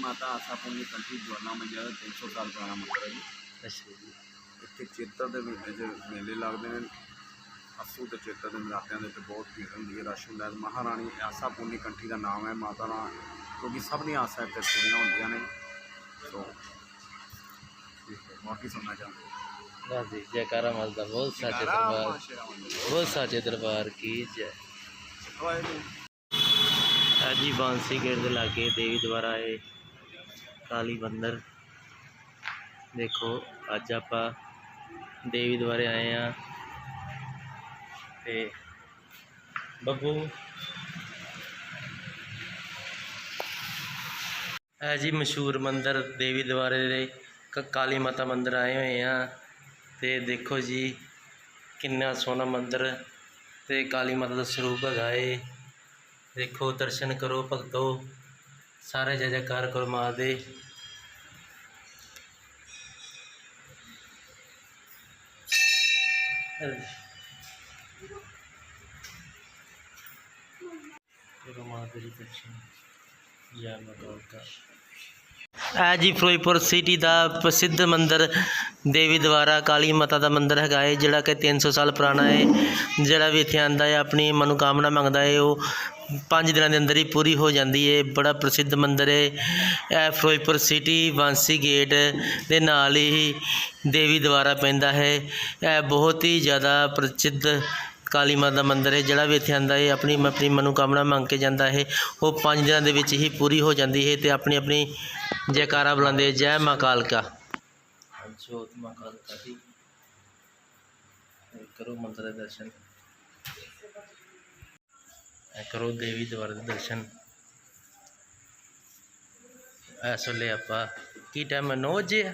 ਮਾਤਾ ਆਸਾ ਪੁੰਨੀ ਕੰਠੀ ਜਵਾਲਾ ਮੰਜਾ ਦਾ 300 ਸਾਲ ਪੁਰਾਣਾ ਮੰਦਿਰ ਹੈ ਜੀ। ਅੱਛਾ ਜੀ। ਇੱਥੇ ਚੇਤਰ ਦੇ ਮਹੀਨੇ 'ਚ ਮੇਲੇ ਲੱਗਦੇ ਨੇ। ਅਸੂ ਤੇ ਚੇਤਰ ਦੇ ਨਰਾਤਿਆਂ ਦੇ ਤੇ ਬਹੁਤ ਭੀੜ ਹੁੰਦੀ ਹੈ ਰਸ਼ ਹੁੰਦਾ ਹੈ। ਮਹਾਰਾਣੀ ਆਸਾ ਪੁੰਨੀ ਕੰਠੀ ਦਾ ਨਾਮ ਹੈ ਮਾਤਾ ਦਾ ਕਿਉਂਕਿ ਸਭ ਦੀਆਂ ਆਸਾਂ ਇੱਥੇ ਪੂਰੀਆਂ ਹੁੰਦੀਆਂ ਨੇ। ਸੋ ਹੈ। ਬਾਕੀ ਸੁਣਨਾ ਚਾਹੁੰਦੇ ਰਾਜੀ ਜੈਕਾਰਾ ਮਸਦਾ ਬਹੁਤ ਸਾਚੇ ਦਰਬਾਰ। ਬਹੁਤ ਸਾਚੇ ਦਰਬਾਰ ਕੀ ਜੈ। ਅਜੀ ਬਾਂਸੀ ਗੇਟ ਦੇ ਲਾਗੇ ਦੇਵੀ ਦੁਆਰਾ ਇਹ ਕਾਲੀ ਮੰਦਰ ਦੇਖੋ, ਅੱਜ ਆਪਾਂ ਦੇਵੀ ਦੁਆਰੇ ਆਏ ਆ ਤੇ ਬੱਬੂ। ਇਹ ਜੀ ਮਸ਼ਹੂਰ ਮੰਦਰ, ਦੇਵੀ ਦੁਆਰੇ ਦੇ ਕ- ਕਾਲੀ ਮਾਤਾ ਮੰਦਰ ਆਏ ਹੋਏ ਆ। ਤੇ ਦੇਖੋ ਜੀ, ਕਿੰਨਾ ਸੋਹਣਾ ਮੰਦਰ। ਤੇ ਕਾਲੀ ਮਾਤਾ ਦਾ ਸਰੂਪ ਹੈਗਾ ਏ। ਦੇਖੋ, ਦਰਸ਼ਨ ਕਰੋ, ਭਗਤੋ। ਸਾਰੇ ਜੈ ਜੈਕਾਰ ਕਰੋ ਮਾਂ ਦੇ। ਕਰੋ ਜੀ ਫਿਰੋਜ਼ਪੁਰ ਸਿਟੀ ਦਾ ਪ੍ਰਸਿੱਧ ਮੰਦਿਰ ਦੇਵੀ ਦੁਆਰਾ ਕਾਲੀ ਮਾਤਾ ਦਾ ਮੰਦਿਰ ਹੈਗਾ ਹੈ ਜਿਹੜਾ ਕਿ 300 ਸਾਲ ਪੁਰਾਣਾ ਹੈ ਜਿਹੜਾ ਵੀ ਇੱਥੇ ਆਂਦਾ ਹੈ ਆਪਣੀ ਮਨੋਕਾਮਨਾ ਮੰਗਦਾ ਹੈ ਉਹ ਪੰਜ ਦਿਨਾਂ ਦੇ ਅੰਦਰ ਹੀ ਪੂਰੀ ਹੋ ਜਾਂਦੀ ਹੈ ਬੜਾ ਪ੍ਰਸਿੱਧ ਮੰਦਿਰ ਹੈ ਇਹ ਫਿਰੋਜ਼ਪੁਰ ਸਿਟੀ ਵਾਂਸੀ ਗੇਟ ਦੇ ਨਾਲ ਹੀ ਦੇਵੀ ਦੁਆਰਾ ਪੈਂਦਾ ਹੈ। ਇਹ ਬਹੁਤ ਹੀ ਜ਼ਿਆਦਾ ਪ੍ਰਸਿੱਧ ਕਾਲੀ ਮਾਤਾ ਦਾ ਮੰਦਿਰ ਹੈ ਜਿਹੜਾ ਵੀ ਇੱਥੇ ਆਉਂਦਾ ਹੈ ਆਪਣੀ ਆਪਣੀ ਮਨੋਕਾਮਨਾ ਮੰਗ ਕੇ ਜਾਂਦਾ ਹੈ। ਉਹ ਪੰਜ ਦਿਨਾਂ ਦੇ ਵਿੱਚ ਹੀ ਪੂਰੀ ਹੋ ਜਾਂਦੀ ਹੈ ਤੇ ਆਪਣੀ ਆਪਣੀ ਜੈਕਾਰਾ ਬੁਲਾਉਂਦੇ ਜੈ ਮਾਂ ਕਾਲਕਾ। ਜੋਤ ਮਾਂ ਕਾਲਕਾ ਦੀ ਕਰੋ ਮੰਦਰ ਦੇ ਦਰਸ਼ਨ। ਕਰੋ ਦੇਵੀ ਦੁਆਰ ਦੇ ਦਰਸ਼ਨ। ਇਸ ਵੇਲੇ ਆਪਾਂ ਕੀ ਟਾਈਮ ਹੈ? 9 ਵਜੇ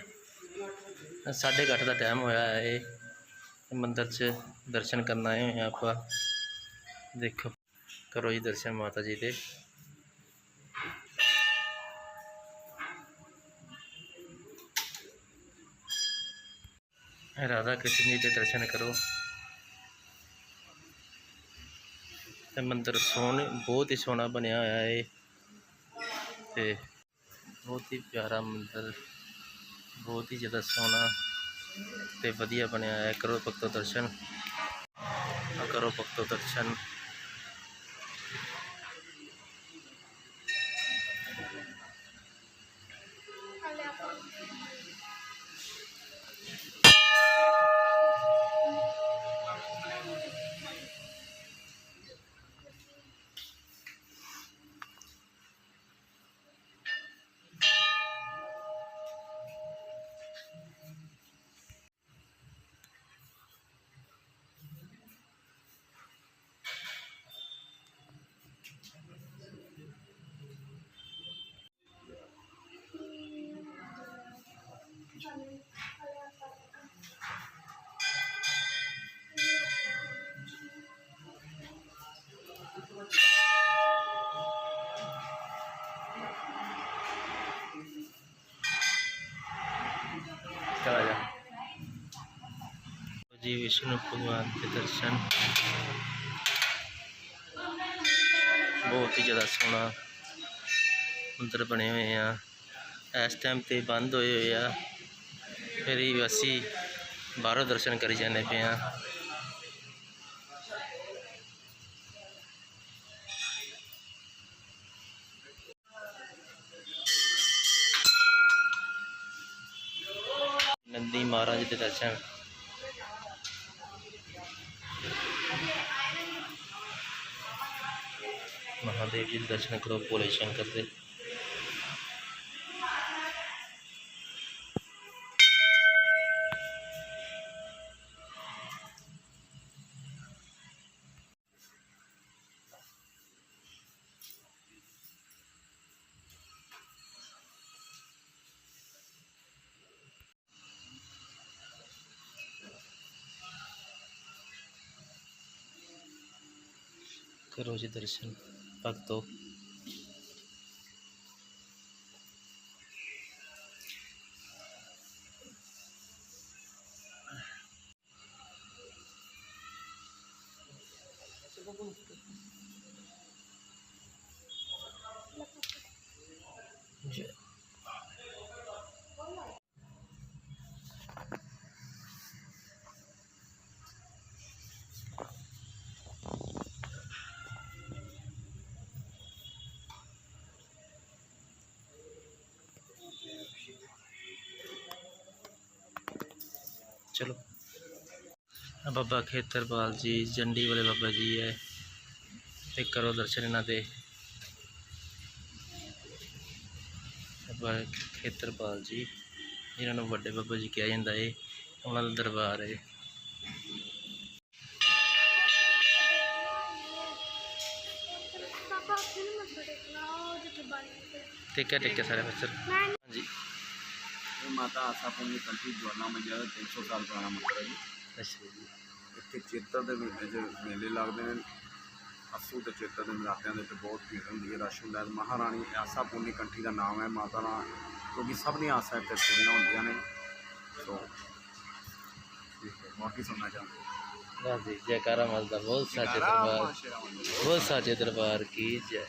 ਸਾਢੇ ਕੁ ਅੱਠ ਦਾ ਟਾਈਮ ਹੋਇਆ ਹੈ ਇਹ। ਮੰਦਰ 'ਚ ਦਰਸ਼ਨ ਕਰਨ ਆਏ ਹੋਏ ਹਾਂ ਆਪਾਂ। ਦੇਖੋ, ਕਰੋ ਜੀ ਦਰਸ਼ਨ ਮਾਤਾ ਜੀ ਦੇ। ਰਾਧਾ ਕ੍ਰਿਸ਼ਨ ਜੀ ਦੇ ਦਰਸ਼ਨ ਕਰੋ। ਤੇ ਮੰਦਿਰ ਸੋਹਣੇ, ਬਹੁਤ ਹੀ ਸੋਹਣਾ ਬਣਿਆ ਹੋਇਆ ਹੈ ਤੇ ਬਹੁਤ ਹੀ ਪਿਆਰਾ ਮੰਦਿਰ, ਬਹੁਤ ਹੀ ਜ਼ਿਆਦਾ ਸੋਹਣਾ ਤੇ ਵਧੀਆ ਬਣਿਆ ਹੈ ਕਰੋ ਭਗਤੋ ਦਰਸ਼ਨ। ਕਰੋ ਭਗਤੋ ਦਰਸ਼ਨ। ਚਲਾ ਜਾ। ਜੀ, ਵਿਸ਼ਨੂੰ ਭਗਵਾਨ ਦੇ ਦਰਸ਼ਨ। ਬਹੁਤ ਹੀ ਜ਼ਿਆਦਾ ਸੋਹਣਾ ਮੰਦਰ ਬਣੇ ਹੋਏ ਆ। ਇਸ ਟਾਈਮ ਤੇ ਬੰਦ ਹੋਏ ਹੋਏ ਆ। ਫਿਰ ਹੀ ਅਸੀਂ ਬਾਹਰੋਂ ਦਰਸ਼ਨ ਕਰੀ ਜਾਂਦੇ ਪਏ ਆ। ਨੰਦੀ ਮਹਾਰਾਜ ਦੇ ਦਰਸ਼ਨ। ਮਹਾਦੇਵ ਜੀ ਦੇ ਦਰਸ਼ਨ ਕਰੋ ਭੋਲੇ ਸ਼ੰਕਰ ਦੇ। ਕਰੋ ਜੀ ਦਰਸ਼ਨ ਭਗਤੋ ਜੈ ਚਲੋ। ਬਾਬਾ ਖੇਤਰਪਾਲ ਜੀ ਜੰਡੀ ਵਾਲੇ ਬਾਬਾ ਜੀ ਹੈ। ਤੇ ਕਰੋ ਦਰਸ਼ਨ ਇਹਨਾਂ ਦੇ। ਬਾਬਾ ਖੇਤਰਪਾਲ ਜੀ ਇਹਨਾਂ ਨੂੰ ਵੱਡੇ ਬਾਬਾ ਜੀ ਕਿਹਾ ਜਾਂਦਾ ਹੈ ਉਹਨਾਂ ਦਾ ਦਰਬਾਰ ਹੈ ਜਿੱਥੇ ਬਾਣੀ ਟੇਕਿਆ ਟੇਕਿਆ ਸਾਰੇ ਬੱਚਰ ਮੈਂ ਹਾਂਜੀ। ਇਹ ਮਾਤਾ ਆਸਾ ਪੁੰਨੀ ਕੰਠੀ ਜਵਾਨਾ ਮੰਜਾ ਦਾ 300 ਸਾਲ ਪੁਰਾਣਾ ਮੰਦਿਰ ਹੈ ਜੀ। ਅੱਛਾ ਜੀ। ਇੱਥੇ ਚੇਤਰ ਦੇ ਮਹੀਨੇ 'ਚ ਮੇਲੇ ਲੱਗਦੇ ਨੇ। ਅਸੂ ਤੇ ਚੇਤਰ ਦੇ ਨਰਾਤਿਆਂ ਦੇ ਵਿੱਚ ਬਹੁਤ ਭੀੜ ਹੁੰਦੀ ਹੈ ਰਸ਼ ਹੁੰਦਾ ਹੈ। ਮਹਾਰਾਣੀ ਆਸਾ ਪੁੰਨੀ ਕੰਠੀ ਦਾ ਨਾਮ ਹੈ ਮਾਤਾ ਦਾ ਕਿਉਂਕਿ ਸਭ ਦੀਆਂ ਆਸਾਂ ਇੱਥੇ ਪੂਰੀਆਂ ਹੁੰਦੀਆਂ ਨੇ। ਸੋ ਬਾਕੀ ਸੁਣਨਾ ਚਾਹੁੰਦੇ ਰਾਜੀ ਜੈਕਾਰਾ ਮਲਦਾ ਬਹੁਤ ਸਾਚੇ ਦਰਬਾਰ। ਬਹੁਤ ਸਾਚੇ ਦਰਬਾਰ। ਕੀ ਜੈ।